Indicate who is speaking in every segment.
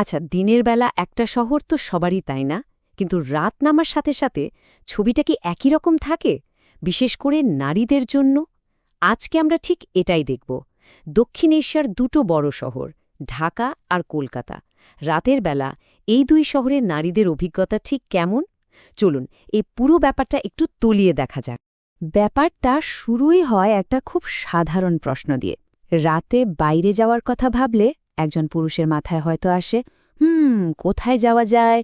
Speaker 1: আচ্ছা দিনের বেলা একটা শহর তো সবারই তাই না? কিন্তু রাত নামার সাথে সাথে ছবিটা কি একই রকম থাকে? বিশেষ করে নারীদের জন্য? আজকে আমরা ঠিক এটাই দেখব। দক্ষিণ এশিয়ার দুটো বড় শহর, ঢাকা আর কলকাতা। রাতের বেলা এই দুই শহরে নারীদের অভিজ্ঞতা ঠিক কেমন? চলুন, এই পুরো ব্যাপারটা একটু তলিয়ে দেখা যাক। ব্যাপারটা শুরুই হয় একটা খুব সাধারণ প্রশ্ন দিয়ে। রাতে বাইরে যাওয়ার কথা ভাবলে একজন পুরুষের মাথায় হয়তো আসে, হুম, কোথায় যাওয়া যায়?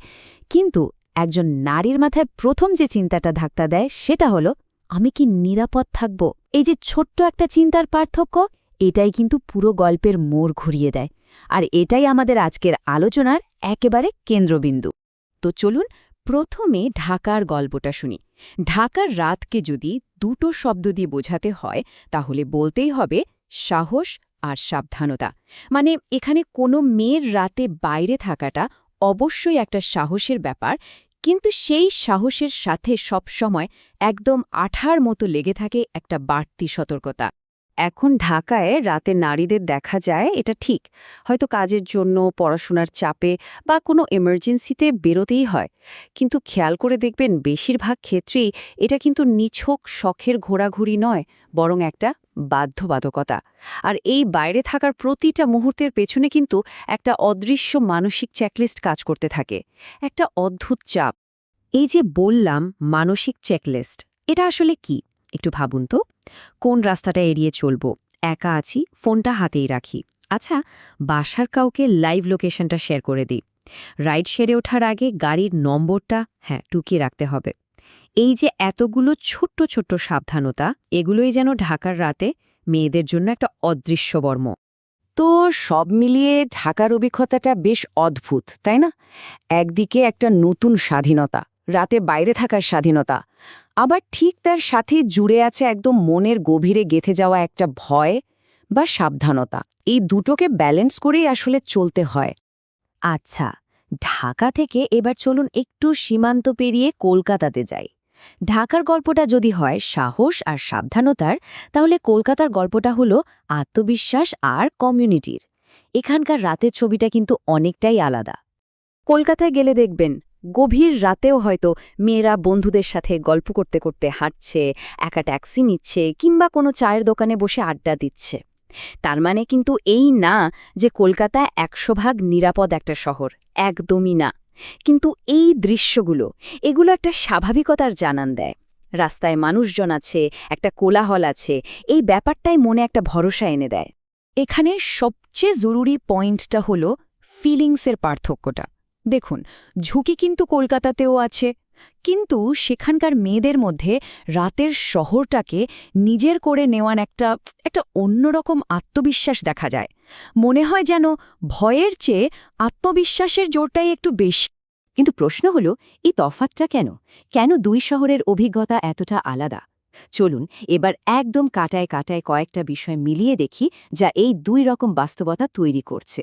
Speaker 1: কিন্তু একজন নারীর মাথায় প্রথম যে চিন্তাটা ধাক্কা দেয় সেটা হলো, আমি কি নিরাপদ থাকব? এই যে ছোট্ট একটা চিন্তার পার্থক্য, এটাই কিন্তু পুরো গল্পের মোড় ঘুরিয়ে দেয়। আর এটাই আমাদের আজকের আলোচনার একেবারে কেন্দ্রবিন্দু। তো চলুন প্রথমে ঢাকার গল্পটা শুনি। ঢাকার রাতকে যদি দুটো শব্দ দিয়ে বোঝাতে হয়, তাহলে বলতেই হবে, সাহস আর সাবধানতা। মানে এখানে কোনো মেয়ের রাতে বাইরে থাকাটা অবশ্যই একটা সাহসের ব্যাপার, কিন্তু সেই সাহসের সাথে সবসময় একদম আঠার মতো লেগে থাকে একটা বাড়তি সতর্কতা। এখন ঢাকায় রাতে নারীদের দেখা যায়, এটা ঠিক। হয়তো কাজের জন্য, পড়াশোনার চাপে বা কোনো এমার্জেন্সিতে বেরোতেই হয়। কিন্তু খেয়াল করে দেখবেন, বেশিরভাগ ক্ষেত্রেই এটা কিন্তু নিছক শখের ঘোরাঘুরি নয়, বরং একটা বাধ্যবাধকতা। আর এই বাইরে থাকার প্রতিটা মুহূর্তের পেছনে কিন্তু একটা অদৃশ্য মানসিক চেকলিস্ট কাজ করতে থাকে। একটা অদ্ভুত চাপ। এই যে বললাম মানসিক চেকলিস্ট এটা আসলে কি? একটু ভাবুন তো। কোন রাস্তাটা এড়িয়ে চলব? একা আছি, ফোনটা হাতেই রাখি। আচ্ছা বাসার কাউকে লাইভ লোকেশনটা শেয়ার করে দিই। রাইড সেরে ওঠার আগে গাড়ির নম্বরটা হ্যাঁ টুকিয়ে রাখতে হবে। এই যে এতগুলো ছোট্ট ছোট্ট সাবধানতা, এগুলোই যেন ঢাকার রাতে মেয়েদের জন্য একটা অদৃশ্য বর্ম। তো সব মিলিয়ে ঢাকার অভিজ্ঞতাটা বেশ অদ্ভুত, তাই না? একদিকে একটা নতুন স্বাধীনতা, রাতে বাইরে থাকার স্বাধীনতা, আবার ঠিক তার সাথে জুড়ে আছে একদম মনের গভীরে গেথে যাওয়া একটা ভয় বা সাবধানতা। এই দুটোকে ব্যালেন্স করেই আসলে চলতে হয়। আচ্ছা ঢাকা থেকে এবার চলুন একটু সীমান্ত পেরিয়ে কলকাতাতে যাই। ঢাকার গল্পটা যদি হয় সাহস আর সাবধানতার, তাহলে কলকাতার গল্পটা হলো আত্মবিশ্বাস আর কমিউনিটির। এখানকার রাতের ছবিটা কিন্তু অনেকটাই আলাদা। কলকাতায় গেলে দেখবেন, গভীর রাতেও হয়তো মেয়েরা বন্ধুদের সাথে গল্প করতে করতে হাঁটছে, একা ট্যাক্সি নিচ্ছে কিংবা কোনো চায়ের দোকানে বসে আড্ডা দিচ্ছে। তার মানে কিন্তু এই না যে কলকাতা একশো ভাগ নিরাপদ একটা শহর, একদমই না। কিন্তু এই দৃশ্যগুলো, এগুলো একটা স্বাভাবিকতার জানান দেয়। রাস্তায় মানুষজন আছে, একটা কোলাহল আছে, এই ব্যাপারটাই মনে একটা ভরসা এনে দেয়। এখানে সবচেয়ে জরুরি পয়েন্টটা হল ফিলিংসের পার্থক্যটা। দেখুন, ঝুঁকি কিন্তু কলকাতাতেও আছে, কিন্তু সেখানকার মেয়েদের মধ্যে রাতের শহরটাকে নিজের করে নেওয়ান একটা একটা অন্যরকম আত্মবিশ্বাস দেখা যায়। মনে হয় যেন ভয়ের চেয়ে আত্মবিশ্বাসের জোরটাই একটু বেশি। কিন্তু প্রশ্ন হল এই তফাতটা কেন? কেন দুই শহরের অভিজ্ঞতা এতটা আলাদা? চলুন এবার একদম কাটায় কাটায় কয়েকটা বিষয় মিলিয়ে দেখি যা এই দুই রকম বাস্তবতা তৈরি করছে।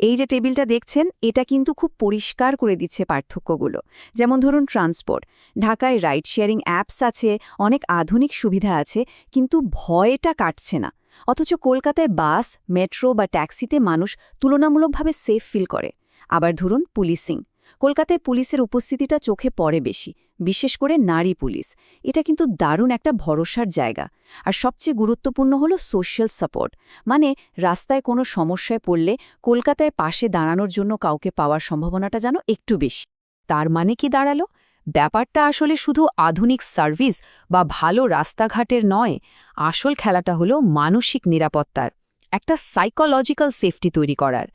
Speaker 1: এই যে টেবিলটা দেখছেন এটা কিন্তু খুব পরিষ্কার করে দিচ্ছে পার্থক্যগুলো। যেমন ধরুন ট্রান্সপোর্ট। ঢাকায় রাইড শেয়ারিং অ্যাপস আছে অনেক আধুনিক সুবিধা আছে কিন্তু ভয়টা কাটছে না। অথচ কলকাতায় বাস, মেট্রো বা ট্যাক্সিতে মানুষ তুলনামূলকভাবে সেফ ফিল করে। আবার ধরুন পুলিশিং। কলকাতায় পুলিশের উপস্থিতিটা চোখে পড়ে বেশি, বিশেষ করে নারী পুলিশ। এটা কিন্তু দারুণ একটা ভরসার জায়গা। আর সবচেয়ে গুরুত্বপূর্ণ হলো সোশ্যাল সাপোর্ট মানে রাস্তায় কোনো সমস্যায় পড়লে কলকাতায় পাশে দাঁড়ানোর জন্য কাউকে পাওয়ার সম্ভাবনাটা যেন একটু বেশি। তার মানে কি দাঁড়াল? ব্যাপারটা আসলে শুধু আধুনিক সার্ভিস বা ভালো রাস্তাঘাটের নয়, আসল খেলাটা হলো মানসিক নিরাপত্তার, একটা সাইকোলজিক্যাল সেফটি তৈরি করার।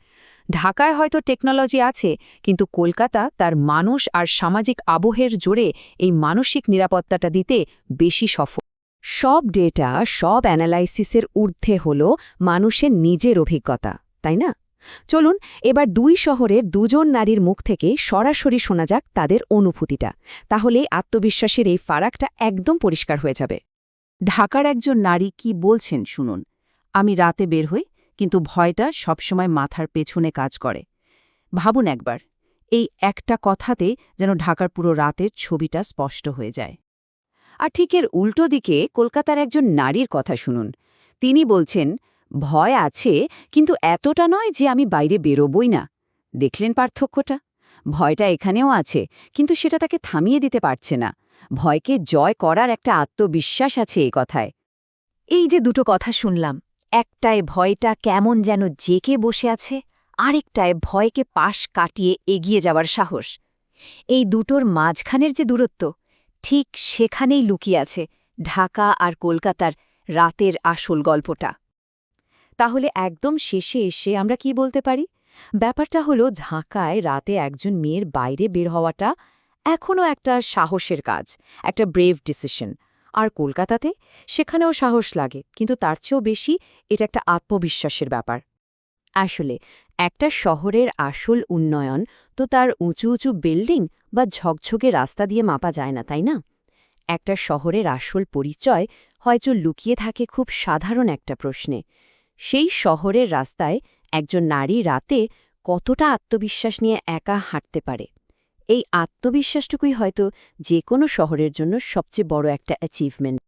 Speaker 1: ঢাকায় হয়তো টেকনোলজি আছে, কিন্তু কলকাতা তার মানুষ আর সামাজিক আবহের জোরে এই মানসিক নিরাপত্তাটা দিতে বেশি সফল। সব ডেটা সব অ্যানালাইসিসের ঊর্ধ্বে হল মানুষের নিজের অভিজ্ঞতা, তাই না? চলুন এবার দুই শহরের দুজন নারীর মুখ থেকে সরাসরি শোনা যাক তাদের অনুভূতিটা। তাহলে আত্মবিশ্বাসের এই ফারাকটা একদম পরিষ্কার হয়ে যাবে। ঢাকার একজন নারী কি বলছেন শুনুন। আমি রাতে বের হই, কিন্তু ভয়টা সবসময় মাথার পেছনে কাজ করে। ভাবুন একবার, এই একটা কথাতে যেন ঢাকার পুরো রাতের ছবিটা স্পষ্ট হয়ে যায়। আর ঠিক এর উল্টো দিকে কলকাতার একজন নারীর কথা শুনুন। তিনি বলছেন ভয় আছে, কিন্তু এতটা নয় যে আমি বাইরে বেরোবই না।
Speaker 2: দেখলেন পার্থক্যটা? ভয়টা এখানেও আছে, কিন্তু সেটা তাকে থামিয়ে দিতে পারছে না। ভয়কে জয় করার একটা আত্মবিশ্বাস আছে এই কথায়।
Speaker 1: এই যে দুটো কথা শুনলাম, একটায় ভয়টা কেমন যেন জেকে বসে আছে, আরেকটায় ভয়কে পাশ কাটিয়ে এগিয়ে যাওয়ার সাহস। এই দুটোর মাঝখানের যে দূরত্ব, ঠিক সেখানেই লুকিয়ে আছে ঢাকা আর কলকাতার রাতের আসল গল্পটা। তাহলে একদম শেষে এসে আমরা কি বলতে পারি? ব্যাপারটা হলো ঝাঁকায় রাতে একজন মেয়ের বাইরে বের হওয়াটা এখনও একটা সাহসের কাজ, একটা ব্রেভ ডিসিশন আর কলকাতাতে সেখানেও সাহস লাগে, কিন্তু তার চেয়েও বেশি এটা একটা আত্মবিশ্বাসের ব্যাপার। আসলে একটা শহরের আসল উন্নয়ন তো তার উঁচু উঁচু বিল্ডিং বা ঝকঝকে রাস্তা দিয়ে মাপা যায় না, তাই না? একটা শহরের আসল পরিচয় হয়তো লুকিয়ে থাকে খুব সাধারণ একটা প্রশ্নে। সেই শহরের রাস্তায় একজন নারী রাতে কতটা আত্মবিশ্বাস নিয়ে একা হাঁটতে পারে। এই আত্মবিশ্বাসটুকুই হয়তো যে কোনো শহরের জন্য সবচেয়ে বড় একটা অ্যাচিভমেন্ট